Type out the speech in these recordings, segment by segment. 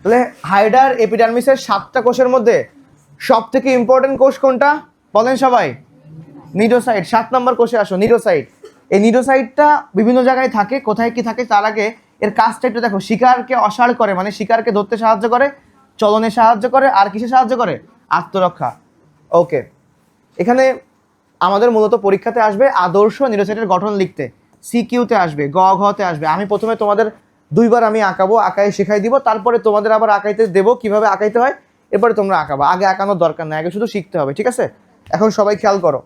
তাহলে হাইডার এপিডার্মিসের সাতটা কোষের মধ্যে সব থেকে ইম্পর্টেন্ট কোষ কোনটা? বলেন সবাই। নিডোসাইট, সাত নম্বর কোষে আসো, নিডোসাইট। এই নিডোসাইটটা বিভিন্ন জায়গায় থাকে, কোথায় কি থাকে তার আগে এর কাজটা একটু দেখো। শিকারকে অসাড় করে মানে শিকারকে ধরতে সাহায্য করে, চলনে সাহায্য করে, আর কিসে সাহায্য করে? আত্মরক্ষা। ওকে। এখানে আমাদের মূলত পরীক্ষাতে আসবে আদর্শ নিউরোসাইটের গঠন লিখতে। সিকিউতে আসবে গ ঘতে আসবে। আমি প্রথমে তোমাদের দুইবার আমি আঁকাবো আঁকাই শেখাই দিব, তারপরে তোমাদের আবার আঁকাইতে দেবো, কীভাবে আঁকাইতে হয়, এরপরে তোমরা আঁকাবা। আগে আঁকানোর দরকার নেই, আগে শুধু শিখতে হবে, ঠিক আছে? এখন সবাই খেয়াল করো।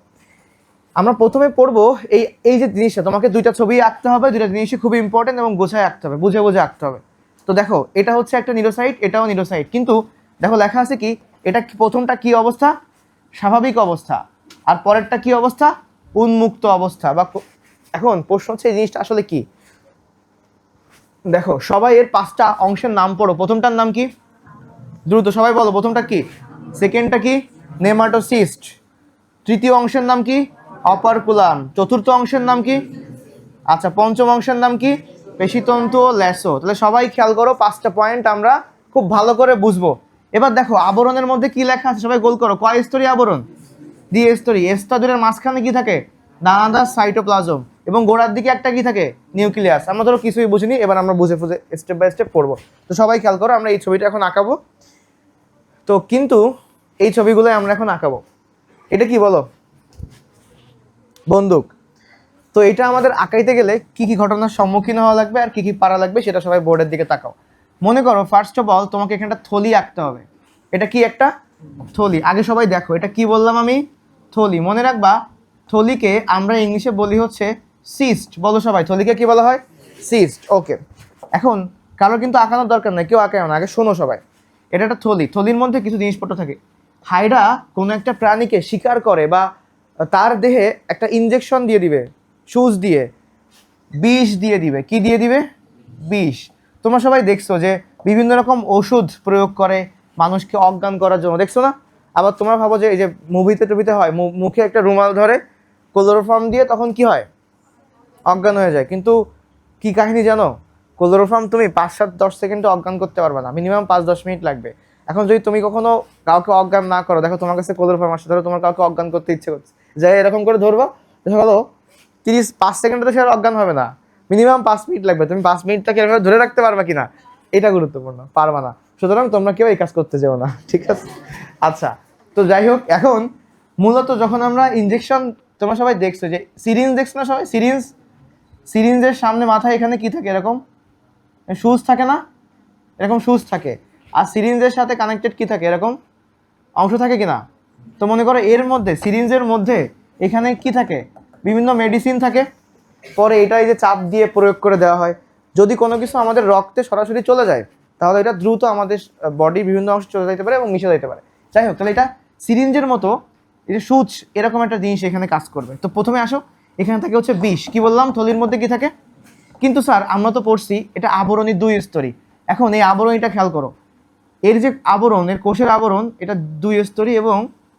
আমরা প্রথমে পড়ব এই এই যে জিনিসটা, তোমাকে দুইটা ছবি আঁকতে হবে, দুইটা জিনিসই খুবই ইম্পর্টেন্ট এবং বোঝায় আঁকতে হবে, বুঝে বুঝে আঁকতে হবে। তো দেখো, এটা হচ্ছে একটা নিরোসাইট, এটাও নিরোসাইট, কিন্তু দেখো লেখা আছে কি, এটা প্রথমটা কি অবস্থা? স্বাভাবিক অবস্থা, আর পরেরটা কি অবস্থা? উন্মুক্ত অবস্থা, বা এখন প্রশ্ন হচ্ছে এই জিনিসটা আসলে কি? দেখো, সবাই এর পাঁচটা অংশের নাম পড়ো। প্রথমটার নাম কি? দ্রুত সবাই বলো, প্রথমটা কি? সেকেন্ডটা কি? নেমাটোসিস্ট। তৃতীয় অংশের নাম কি? অপারকুলাম চতুর্থ অংশের নাম কি? আচ্ছা পঞ্চম অংশের নাম কি? পেশিতন্তু ও ল্যাসো। তাহলে সবাই খেয়াল করো, পাঁচটা পয়েন্ট আমরা খুব ভালো করে বুঝব। এবার দেখো, আবরণের মধ্যে কি লেখা আছে? সবাই গোল করো। কয় স্তরী আবরণ? দ্বি স্তরী। এস্তাদুরের মাঝখানে কি থাকে? দানাদার সাইটোপ্লাজম এবং গোড়ার দিকে একটা কি থাকে? নিউক্লিয়াস আমরা ধরো কিছুই বুঝিনি, এবার আমরা বুঝে ফুঝে স্টেপ বাই স্টেপ পড়ব। তো সবাই খেয়াল করো, আমরা এই ছবিটা এখন আঁকাবো। তো কিন্তু এই ছবিগুলো আমরা এখন আঁকাবো। এটা কি বলো? বন্দুক। তো এটা আমাদের আঁকাইতে গেলে কি কি ঘটনার সম্মুখীন হওয়া লাগবে আর কি কি পারা লাগবে সেটা সবাই বোর্ডের দিকে তাকাও। মনে করো ফার্স্ট অফ অল তোমাকে এখানটা থলি আঁকতে হবে। এটা কি একটা? থলি। আগে সবাই দেখো, এটা কি বললাম আমি? থলি। মনে রাখবা, থলিকে আমরা ইংলিশে বলি হচ্ছে সিস্ট বলো সবাই থলিকে কি বলা হয়? সিস্ট ওকে এখন কারও কিন্তু আঁকানোর দরকার নাই, কেউ আঁকায় না, আগে শোনো সবাই। এটা একটা থলি, থলির মধ্যে কিছু জিনিসপত্র থাকে। হাইডা কোনো একটা প্রাণীকে শিকার করে বা তার দেহে একটা ইনজেকশন দিয়ে দিবে সুচ দিয়ে, বিষ দিয়ে দিবে। কি দিয়ে দিবে? বিষ। তোমরা সবাই দেখছ যে বিভিন্ন রকম ওষুধ প্রয়োগ করে মানুষকে অজ্ঞান করার জন্য। দেখছ না? আবার তোমরা ভাবো যে এই যে মুভিতে টুভিতে হয় মুখে একটা রুমাল ধরে ক্লোরোফর্ম দিয়ে তখন কি হয়? অজ্ঞান হয়ে যায়। কিন্তু কি কাহিনী জানো? ক্লোরোফর্ম তুমি পাঁচ, সাত, দশ সেকেন্ডে অজ্ঞান করতে পারবে না। মিনিমাম পাঁচ, দশ মিনিট লাগবে। এখন যদি তুমি কখনো কাউকে অজ্ঞান না করো, দেখো তোমার কাছে ক্লোরোফর্ম আসছে ধরো তোমার কাউকে অজ্ঞান করতে ইচ্ছে করছে। যাই এরকম করে ধরবা, দেখা গেলো তিরিশ, পাঁচ সেকেন্ডে তো সে আর অজ্ঞান হবে না। মিনিমাম পাঁচ মিনিট লাগবে। তুমি পাঁচ মিনিটটাকে এভাবে ধরে রাখতে পারবা কিনা, এটা গুরুত্বপূর্ণ, পারবা না। সুতরাং তোমরা কেউ এই কাজ করতে যাও না, ঠিক আছে? আচ্ছা তো যাই হোক, এখন মূলত যখন আমরা ইঞ্জেকশন তোমরা সবাই দেখছ যে সিরিঞ্জ দেখছ না সবাই? সিরিঞ্জ সিরিঞ্জের সামনে মাথায় এখানে কি থাকে এরকম? শুজ থাকে না? এরকম শুজ থাকে। আর সিরিঞ্জের সাথে কানেক্টেড কি থাকে এরকম? অংশ থাকে কি না তো মনে করো এর মধ্যে, সিরিঞ্জের মধ্যে এখানে কি থাকে? বিভিন্ন মেডিসিন থাকে। পরে এটা এই যে চাপ দিয়ে প্রয়োগ করে দেওয়া হয়। যদি কোনো কিছু আমাদের রক্তে সরাসরি চলে যায়, তাহলে এটা দ্রুত আমাদের বডির বিভিন্ন অংশে চলে যেতে পারে এবং মিশে যেতে পারে। যাই হোক, তাহলে এটা সিরিঞ্জের মতো এই যে সুচ এরকম একটা জিনিস এখানে কাজ করবে। তো প্রথমে আসো। এখানে থাকে হচ্ছে বিষ। কি বললাম? থলির মধ্যে কি থাকে? কিন্তু স্যার, আমরা তো পড়ছি এটা আবরণী দুই স্তরী। এখন এই আবরণীটা খেয়াল করো। এর যে আবরণ, এর কোষের আবরণ, এটা দুই স্তরী এবং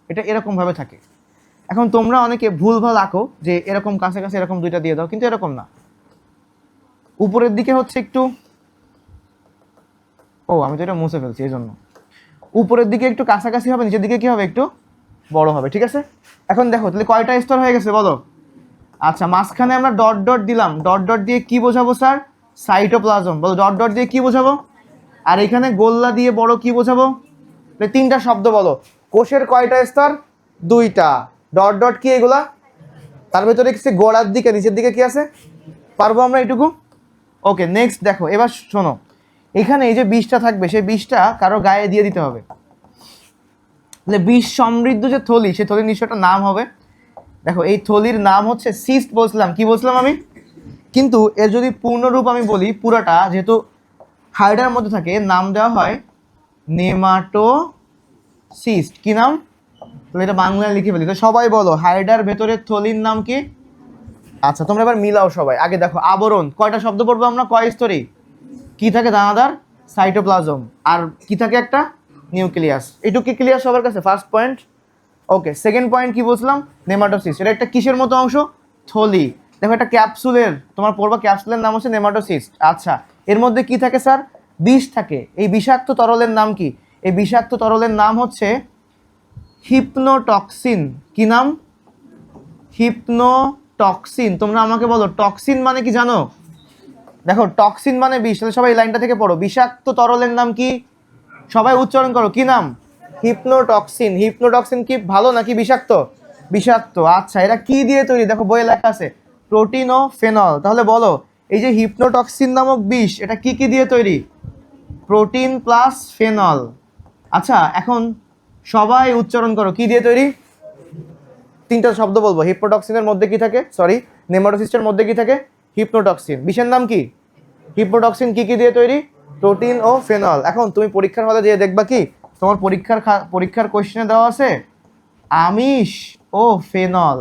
এটা এরকমভাবে থাকে। এখন তোমরা অনেকে ভুলভাল আঁকো যে এরকম কাছে কাছে এরকম দুইটা দিয়ে দাও, কিন্তু এরকম না। উপরের দিকে হচ্ছে একটু ও, আমি তো এটা মুছে ফেলছি এই জন্য উপরের দিকে একটু কাছাকাছি হবে, নিচের দিকে কি হবে? একটু বড় হবে, ঠিক আছে? এখন দেখো, তাহলে কয়টা স্তর হয়ে গেছে বলো? আচ্ছা মাঝখানে আমরা ডট ডট দিলাম। ডট ডট দিয়ে কি বোঝাবো, স্যার? সাইটোপ্লাজম বলো ডট ডট দিয়ে কি বোঝাবো? আর এখানে গোল্লা দিয়ে বড় কি বোঝাবো? তাহলে তিনটা শব্দ বলো। কোষের কয়টা স্তর? দুইটা। ডট ডট কি এগুলা? তার ভেতরে কি গোড়ার দিকে, নিচের দিকে কি আছে? পারব আমরা এটুকু? ওকে নেক্সট দেখো, এবার শোনো। এখানে এই যে বিষটা থাকবে, সেই বিষটা কারও গায়ে দিয়ে দিতে হবে। তাহলে বিষ সমৃদ্ধ যে থলি, সেই থলির নিশ্চয় নাম হবে। দেখো, এই থলির নাম হচ্ছে সিস্ট বলছিলাম। কি বলছিলাম আমি? কিন্তু এর যদি পূর্ণরূপ আমি বলি, পুরাটা, যেহেতু হাইডার মধ্যে থাকে, নাম দেওয়া হয় নেমাটো সিস্ট কি নাম? তুমি এটা বাংলায় লিখে ফেলি। তো সবাই বলো হাইডার ভেতরের থলির নাম কি? আচ্ছা তোমরা এবার মিলাও সবাই। আগে দেখো, আবরণ। কয়টা শব্দ পড়ব আমরা? কয় স্তরী কি থাকে দানাদার? সাইটোপ্লাজম। আর কি থাকে একটা? নিউক্লিয়াস। এটুকু ক্লিয়ার সবার কাছে? First point okay second point কি বলছিলাম নেমাটোসিস। এটা একটা কিসের মতো অংশ? থলি। দেখো, একটা ক্যাপসুলের, তোমার পড়বা ক্যাপসুলের নাম হচ্ছে নেমাটোসিস্ট আচ্ছা এর মধ্যে কি থাকে স্যার? বিষ থাকে। এই বিষাক্ত তরলের নাম কি? এই বিষাক্ত তরলের নাম হচ্ছে হিপনোটক্সিন। কি নাম? হিপনোটক্সিন। তোমরা আমাকে বলো, টক্সিন মানে কি জানো? দেখো, টক্সিন মানে বিষ। তাহলে সবাই লাইনটা থেকে পড়ো। বিষাক্ত তরলের নাম কি? সবাই উচ্চারণ করো। কি নাম? হিপনোটক্সিন। হিপনোটক্সিন কি ভালো নাকি বিষাক্ত? বিষাক্ত। আচ্ছা এরা কি দিয়ে তৈরি? দেখো, বইয়ে লেখা আছে প্রোটিন ও ফেনল তাহলে বলো, এই যে হিপনোটক্সিন নামক বিষ, এটা কি কি দিয়ে তৈরি? Protein plus phenol. আচ্ছা এখন সবাই উচ্চারণ করো, কি দিয়ে তৈরি? তিনটা শব্দ বলব, হিপনোটক্সিনের মধ্যে কি থাকে? সরি নেমাটোসিস্টের মধ্যে কি থাকে? হিপনোটক্সিন। বিষের নাম কি? হিপনোটক্সিন কি কি দিয়ে তৈরি? প্রোটিন ও ফেনল। এখন তুমি পরীক্ষার হলে যেয়ে দেখবা কি? তোমার পরীক্ষার পরীক্ষার কোশ্চেনে দেওয়া আছে, আমিষ ও ফেনল।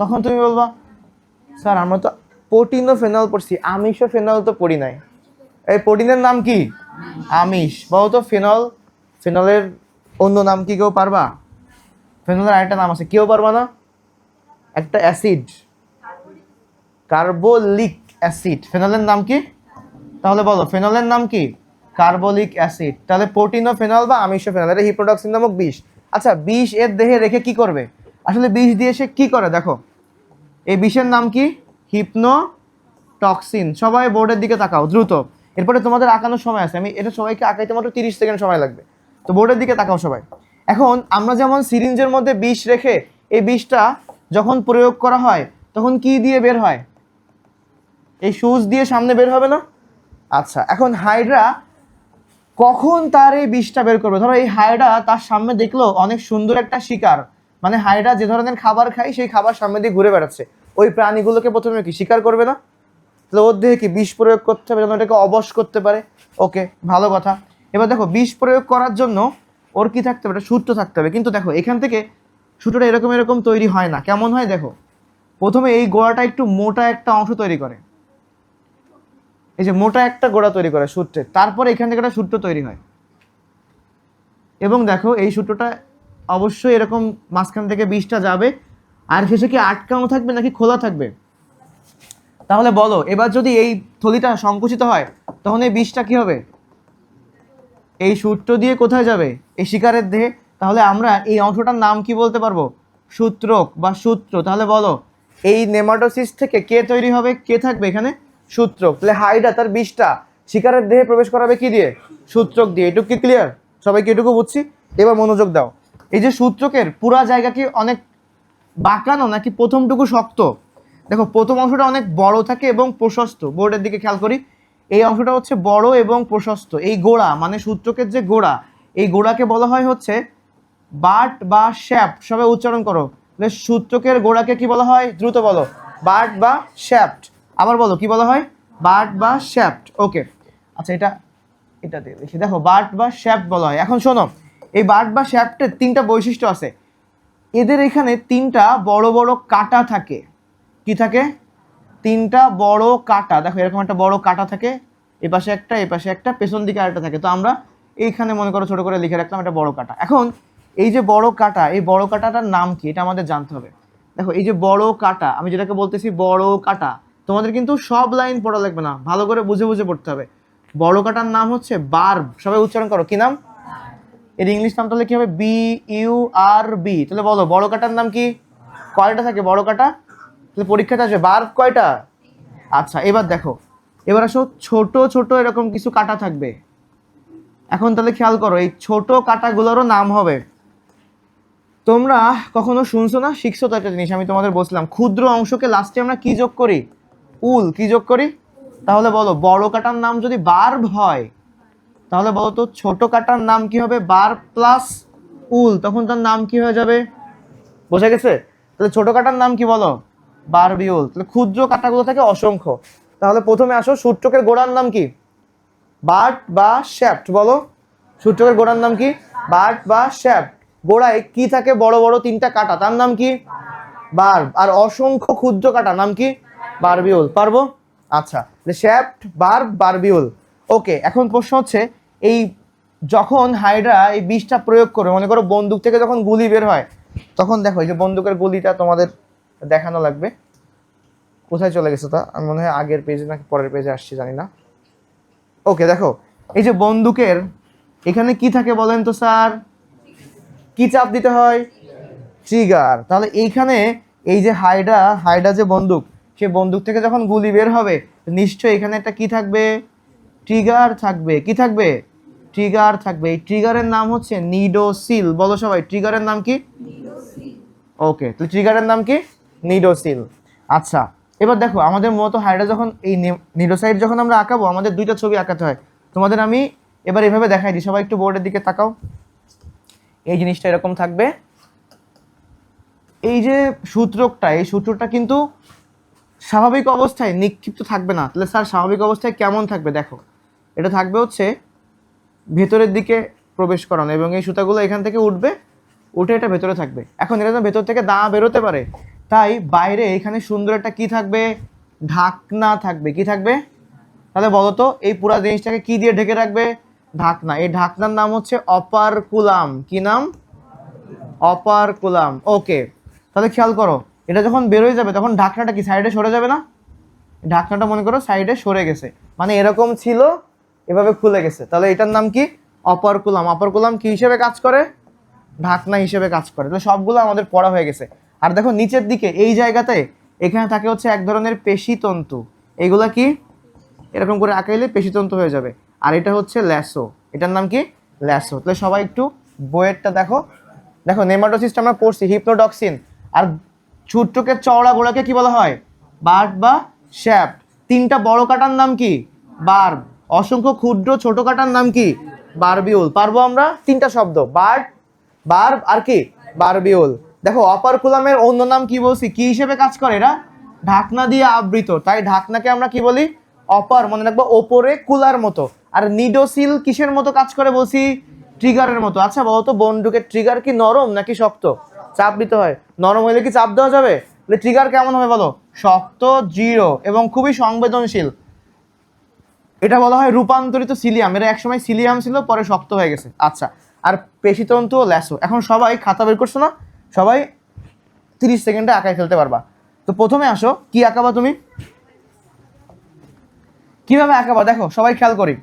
তখন তুমি বলবা, স্যার, আমরা তো প্রোটিন ও ফেনল পড়ছি, আমিষ ও ফেনল তো পড়ি নাই। এই প্রোটিনের নাম কি? আমিষ। বলো তো, ফেনল, ফেনলের অন্য নাম কি কেউ পারবা? ফেনলের আরেকটা নাম আছে, কেউ পারবা না? একটা অ্যাসিড। কার্বোলিক অ্যাসিড। ফেনলের নাম কি? তাহলে বলো, ফেনলের নাম কি? Carbolic acid. তাহলে প্রোটিন ও ফেনল বা আমিষ ও ফেনল এটা হিপ্রোডক্সিন নামক বিষ। আচ্ছা বিষ এর দেহে রেখে কি করবে? আসলে বিষ দিয়ে সে কি করে, দেখো? এই বিষের নাম কি? হিপনো টক্সিন সবাই বোর্ডের দিকে তাকাও, দ্রুত। এরপরে তোমাদের আঁকানোর সময় আছে। আমি এটা সবাইকে আঁকাইতে মাত্র তিরিশ সেকেন্ড সময় লাগবে। তো বোর্ডের দিকে তাকাও সবাই। এখন আমরা যেমন সিরিঞ্জের মধ্যে বিষ রেখে এই বিষটা যখন প্রয়োগ করা হয়, তখন কি দিয়ে বের হয়? এই সুচ দিয়ে সামনে বের হবে না? আচ্ছা এখন হাইড্রা কখন তার এই বিষটা বের করবে? ধরো এই হাইড্রা তার সামনে দেখল, অনেক সুন্দর একটা শিকার। মানে হাইড্রা যে ধরনের খাবার খায়, সেই খাবার সামনে দিয়ে ঘুরে বেড়াচ্ছে। ওই প্রাণীগুলোকে প্রথমে কি শিকার করবে না? তাহলে ওর দেহে কি বিষ প্রয়োগ করতে হবে যেন এটাকে অবশ করতে পারে? ওকে, ভালো কথা। এবার দেখো, বিষ প্রয়োগ করার জন্য ওর কি থাকতে হবে? সূত্র থাকতে হবে। কিন্তু দেখো, এখান থেকে সূত্রটা এরকম এরকম তৈরি হয় না। কেমন হয় দেখো, প্রথমে এই গোড়াটা একটু মোটা একটা অংশ তৈরি করে। এই যে মোটা একটা গোড়া তৈরি করে সূত্রের তারপরে এখান থেকে একটা সূত্র তৈরি হয়। এবং দেখো, এই সূত্রটা অবশ্যই এরকম মাঝখান থেকে বিষটা যাবে, আর শেষে কি আটকানো থাকবে নাকি খোলা থাকবে? তাহলে বলো, এবার যদি এই থলিটা সংকুচিত হয়, তখন এই বিষটা কি হবে? এই সূত্র দিয়ে কোথায় যাবে? এই শিকারের দেহে? তাহলে আমরা এই অংশটার নাম কি বলতে পারব? সূত্রক বা সূত্র। তাহলে বলো, এই নেমাটোসিস থেকে কে তৈরি হবে? কে থাকবে এখানে? সূত্রক তাহলে হাইডা তার বিষটা, শিকারের দেহে প্রবেশ করাবে কি দিয়ে? সূত্রক দিয়ে, এটুকু কি ক্লিয়ার সবাইকে এটুকু বুঝছি? এবার মনোযোগ দাও। এই যে সূত্রকের পুরা জায়গা কি অনেক বাঁকানো নাকি প্রথমটুকু শক্ত? দেখো, প্রথম অংশটা অনেক বড় থাকে এবং প্রশস্ত। বোর্ডের দিকে খেয়াল করি। এই অংশটা হচ্ছে বড় এবং প্রশস্ত। এই গোড়া মানে সূত্রকের যে গোড়া, এই গোড়াকে বলা হয় হচ্ছে বাট বা শ্যাফট সবাই উচ্চারণ করো। সূত্রকের গোড়াকে কি বলা হয়? দ্রুত বলো। বাট বা শ্যাফট আবার বলো, কি বলা হয়? বাট বা শ্যাফট। ওকে আচ্ছা এটা এটা দিয়ে দেখি। দেখো বাট বা শ্যাফট বলা হয়। এখন শোনো, এই বাট বা শ্যাফটের তিনটা বৈশিষ্ট্য আছে। এদের এখানে তিনটা বড় বড় কাটা থাকে। কি থাকে? তিনটা বড় কাটা। দেখো, এরকম একটা বড় কাটা থাকে। এ পাশে একটা, এ পাশে একটা, পেছন দিকে আরেকটা থাকে। তো আমরা এইখানে মনে করো ছোট করে লিখে রাখলাম একটা বড় কাটা। এখন এই যে বড় কাটা, এই বড় কাটাটার নাম কি? এটা আমাদের জানতে হবে। দেখো, এই যে বড় কাটা, আমি যেটাকে বলতেছি বড় কাটা তোমাদের কিন্তু সব লাইন পড়া লাগবে না। ভালো করে বুঝে বুঝে পড়তে হবে। বড় কাটার নাম হচ্ছে বার্ব। সবাই উচ্চারণ করো। কি নাম? এর ইংলিশ নাম তাহলে কি হবে? B U R B. তাহলে বলো বড় কাটার নাম কি? কয়টা থাকে বড় কাটা তাহলে পরীক্ষাতে আসবে। বার্ব কয়টা? আচ্ছা এবার দেখো। এবার আসো, ছোট ছোট এরকম কিছু কাটা থাকবে। এখন তাহলে খেয়াল করো, এই ছোট কাটাগুলোরও নাম হবে। তোমরা কখনো শুনছো না? শিখছো তো একটা জিনিস। আমি তোমাদের বলছিলাম, ক্ষুদ্র অংশকে লাস্টে আমরা কি যোগ করি? উল, কি যোগ করি? তাহলে বলো, বড় কাটার নাম যদি বার্ব হয়, তাহলে বলো তো ছোট কাটার নাম কি হবে? বার প্লাস উল, তখন তার নাম কি হয়ে যাবে? বোঝা গেছে? তাহলে ছোট কাটার নাম কি বলো? বারবিউল তাহলে ক্ষুদ্র কাটাগুলো থাকে অসংখ্য। তাহলে প্রথমে আসো সূত্রকের গোড়ার নাম কি? বাট বা শ্যাফট, বলো। সূত্রকের গোড়ার নাম কি? বাট বা শ্যাফট। গোড়ায় কি থাকে? বড় বড় তিনটা কাটা। তার নাম কি? বার আর অসংখ্য ক্ষুদ্র কাটা, নাম কি? বারবিউল, পারব? আচ্ছা শ্যাফট বার বারবিউল ওকে এখন প্রশ্ন হচ্ছে, এই যখন হাইড্রা এই বিষটা প্রয়োগ করে মনে করো বন্দুক থেকে যখন গুলি বের হয়, তখন দেখো এই যে বন্দুকের গুলিটা তোমাদের দেখানো লাগবে। কোথায় চলে গেছে তা? আমি মনে হয় আগের পেজে নাকি পরের পেজে আসছি, জানি না। ওকে দেখো, এই যে বন্দুকের, এখানে কি থাকে বলেন তো স্যার? কি চাপ দিতে হয়? ট্রিগার তাহলে এইখানে এই যে হাইডা হাইডা যে বন্দুক সে বন্দুক থেকে যখন গুলি বের হবে নিশ্চয়ই এখানে একটা কি থাকবে? ট্রিগার থাকবে। কি থাকবে? ট্রিগার থাকবে। এই ট্রিগারের নাম হচ্ছে নিডোসিল বলো সবাই ট্রিগারের নাম কি? ওকে তো ট্রিগারের নাম কি? নিডোসিল আচ্ছা এবার দেখো আমাদের মূলত হাইডা যখন এই নিডোসাইড যখন আমরা আঁকাবো আমাদের দুইটা ছবি আঁকাতে হয়। তোমাদের আমি এবার এভাবে দেখাই দিই। সবাই একটু বোর্ডের দিকে তাকাও। এই জিনিসটা এরকম থাকবে। এই যে সূত্রকটা এই সূত্রটা কিন্তু স্বাভাবিক অবস্থায় নিক্ষিপ্ত থাকবে না। তাহলে স্যার, স্বাভাবিক অবস্থায় কেমন থাকবে? দেখো, এটা থাকবে হচ্ছে ভেতরের দিকে প্রবেশ করানো এবং এই সুতাগুলো এখান থেকে উঠবে, উঠে এটা ভেতরে থাকবে। এখন এটা তো ভেতর থেকে দাঁড়া বেরোতে পারে, তাই বাইরে এখানে সুন্দর একটা কি থাকবে? ঢাকনা থাকবে। কি থাকবে? তাহলে বলো তো, এই পুরো জিনিসটাকে কি দিয়ে ঢেকে রাখবে? ঢাকনা। এই ঢাকনার নাম হচ্ছে অপার কুলাম কি নাম? অপার কুলাম ওকে, তাহলে খেয়াল করো এটা যখন বেরোয় যাবে, তখন ঢাকনাটা কি সাইডে সরে যাবে না? ঢাকনাটা মনে করো সাইডে সরে গেছে। মানে এরকম ছিল, এভাবে খুলে গেছে। তাহলে এটার নাম কি? অপার কুলাম। অপার কুলাম কি হিসেবে কাজ করে? ঢাকনা হিসেবে কাজ করে। তাহলে সবগুলো আমাদের পড়া হয়ে গেছে। আর দেখো নিচের দিকে, এই জায়গাতে এখানে থাকে হচ্ছে এক ধরনের পেশিতন্তু এইগুলা কি? এরকম করে আঁকাইলে পেশিতন্তু হয়ে যাবে। আর এটা হচ্ছে ল্যাসো। এটার নাম কি? ল্যাসো। তাহলে সবাই একটু বইয়েরটা দেখো। দেখো, নেমাটোসিসটা আমরা পড়ছি, হিপনোডক্সিন। আর ছুট্টকে চওড়া গোড়াকে কি বলা হয়? বার্ড বা শ্যাপ তিনটা বড় কাটার নাম কি? বার্ব। অসংখ্য ক্ষুদ্র ছোট কাটার নাম কি? বারবিউল। পারব আমরা? তিনটা শব্দ। বার্ড বার্ব আর কি? বারবিউল। দেখো, অপার কুলামের অন্য নাম কি বলছি? কি হিসেবে কাজ করে এরা? ঢাকনা দিয়ে আবৃত। তাই ঢাকনাকে আমরা কি বলি? অপার, মনে রাখব, ওপরে কুলার মতো। আর নিডোসিল কিসের মতো কাজ করে বলছি? ট্রিগারের মতো। আচ্ছা বলতো, বন্দুকের ট্রিগার কি নরম নাকি শক্ত? চাপ দিতে হয়। নরম হলে কি চাপ দেওয়া যাবে? ট্রিগার কেমন হবে বলো? শক্ত জিরো এবং খুবই সংবেদনশীল। এটা বলা হয় রূপান্তরিত সিলিয়াম। এরা একসময় সিলিয়াম ছিল, পরে শক্ত হয়ে গেছে। আচ্ছা আর পেশিতন্তু ও ল্যাসো। এখন সবাই খাতা বের করছ না? সবাই তিরিশ সেকেন্ডে আঁকায় ফেলতে পারবা। তো প্রথমে আসো, কি আঁকাবা তুমি? কীভাবে আঁকাবা? দেখো, সবাই খেয়াল করি।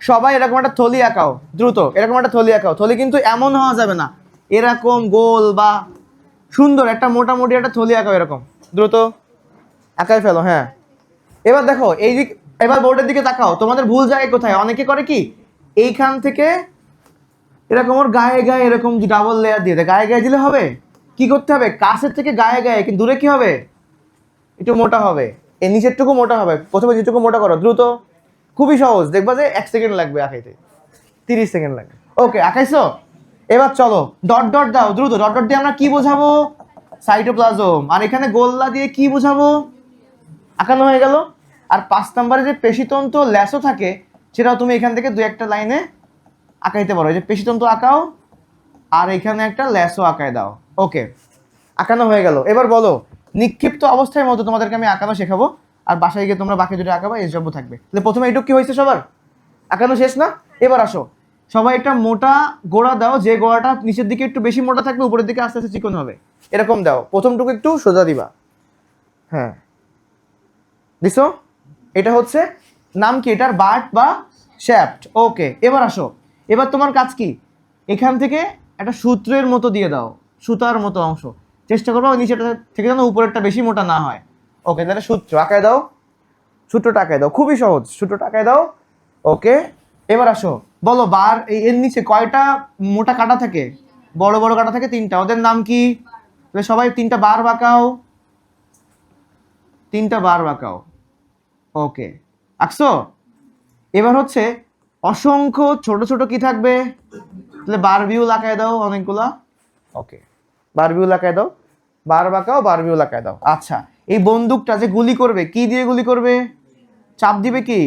সবাই এরকম একটা থলি আঁকাও, দ্রুত। এরকম একটা থলি আঁকাও। থলি কিন্তু এমন হওয়া যাবে না। এরকম গোল বা সুন্দর, একটা মোটামুটি একটা থলি আঁকাও এরকম। দ্রুত আঁকায় ফেলো হ্যাঁ। এবার দেখো, এই দিক এবার বোর্ডের দিকে তাকাও। তোমাদের ভুল যায় কোথায়? অনেকে করে কি? এইখান থেকে এরকম ওর গায়ে গায়ে এরকম ডাবল লেয়ার দিয়ে দেয়। গায়ে গায়ে দিলে হবে? কি করতে হবে? কাছের থেকে গায়ে গায়ে, কিন্তু দূরে কি হবে? একটু মোটা হবে। এই নিচেরটুকু মোটা হবে। প্রথমে যেটুকু মোটা করো, দ্রুত। খুবই সহজ। দেখবা যে এক সেকেন্ড লাগবে আঁকাইতে। তিরিশ সেকেন্ড লাগবে। ওকে আঁকাইছো? এবার চলো ডট ডট দাও, দ্রুত ডট ডট দিয়ে আমরা কি বোঝাবো? সাইটোপ্লাজম আর এখানে গোল্লা দিয়ে কি বোঝাবো? আঁকানো হয়ে গেল। আর পাঁচ নম্বরে যে পেশিতন্ত্র ল্যাসও থাকে, সেটাও তুমি এখান থেকে দু একটা লাইনে আঁকাইতে পারো। এই যে পেশিতন্ত্র আঁকাও, আর এখানে একটা ল্যাসও আঁকায় দাও। ওকে আঁকানো হয়ে গেল। এবার বলো, নিক্ষিপ্ত অবস্থায় মতো তোমাদেরকে আমি আঁকানো শেখাবো, আর বাসায় গিয়ে তোমরা বাকি দুটো আঁকাবা, এই সব থাকবে। তাহলে প্রথমে এইটুকু কি হয়েছে সবার? আঁকানো শেষ না? এবার আসো। সবাই একটা মোটা গোড়া দাও, যে গোড়াটা নিচের দিকে একটু বেশি মোটা থাকবে, উপরের দিকে আস্তে আস্তে চিকন হবে। এরকম দাও, প্রথমটুকু একটু সোজা দিবা। হ্যাঁ। দিছো এটা হচ্ছে নাম কি? এটার বার্ট বা শ্যাফট। ওকে, এবার আসো। এবার তোমার কাজ কি? এখান থেকে একটা সূত্রের মতো দিয়ে দাও, সুতার মতো অংশ। চেষ্টা করব নিচেটা থেকে যেন উপরেরটা বেশি মোটা না হয়। ওকে, তাহলে সূত্র আঁকায় দাও। সূত্রটা আঁকায় দাও, খুবই সহজ। সূত্রটা আঁকায় দাও। ওকে এবার আসো বলো বার এই এর নিচে কয়টা মোটা কাটা থাকে? বড় বড় কাটা থাকে তিনটা। ওদের নাম কি? তাহলে সবাই তিনটা বার বাঁকাও। তিনটা বার বাঁকাও। ওকে। আঁকছো? এবার হচ্ছে অসংখ্য ছোট ছোট কি থাকবে? তাহলে বার ভিউ লাগায় দাও অনেকগুলা। ওকে। বার ভিউ লাগায় দাও। বার বাঁকাও বার ভিউ লাগায় দাও। আচ্ছা এই বন্দুকটা যে গুলি করবে কি দিয়ে গুলি করবে? চাপ দিবে কি?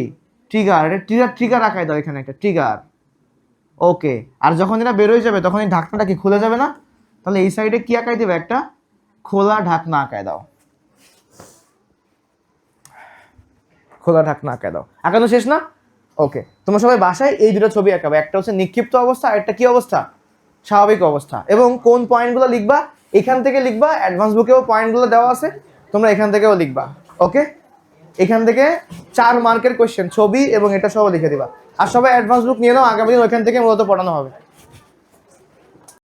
ট্রিগার এটা ট্রিগার ট্রিগার আঁকায় দাও এখানে একটা ট্রিগার ওকে আর যখন এটা বেরোয় যাবে, তখন এই ঢাকনাটা কি খুলে যাবে না? তাহলে এই সাইডে কি আঁকাই দেবে? একটা খোলা ঢাকনা আঁকায় দাও। খোলা ঢাকনা আঁকায় দাও। আঁকানো শেষ না? ওকে তোমরা সবাই বাসায় এই দুটো ছবি আঁকাবে। একটা হচ্ছে নিক্ষিপ্ত অবস্থা, আর একটা কি অবস্থা? স্বাভাবিক অবস্থা। এবং কোন পয়েন্টগুলো লিখবা? এখান থেকে লিখবা অ্যাডভান্স বুকেও পয়েন্টগুলো দেওয়া আছে, তোমরা এখান থেকেও লিখবা। ওকে এখান থেকে চার মার্কের কোয়েশ্চেন ছবি এবং এটা সহ লিখে দিবা। আর সবাই অ্যাডভান্স বুক নিয়ে নাও, আগামী দিন ওইখান থেকে মূলত পড়ানো হবে।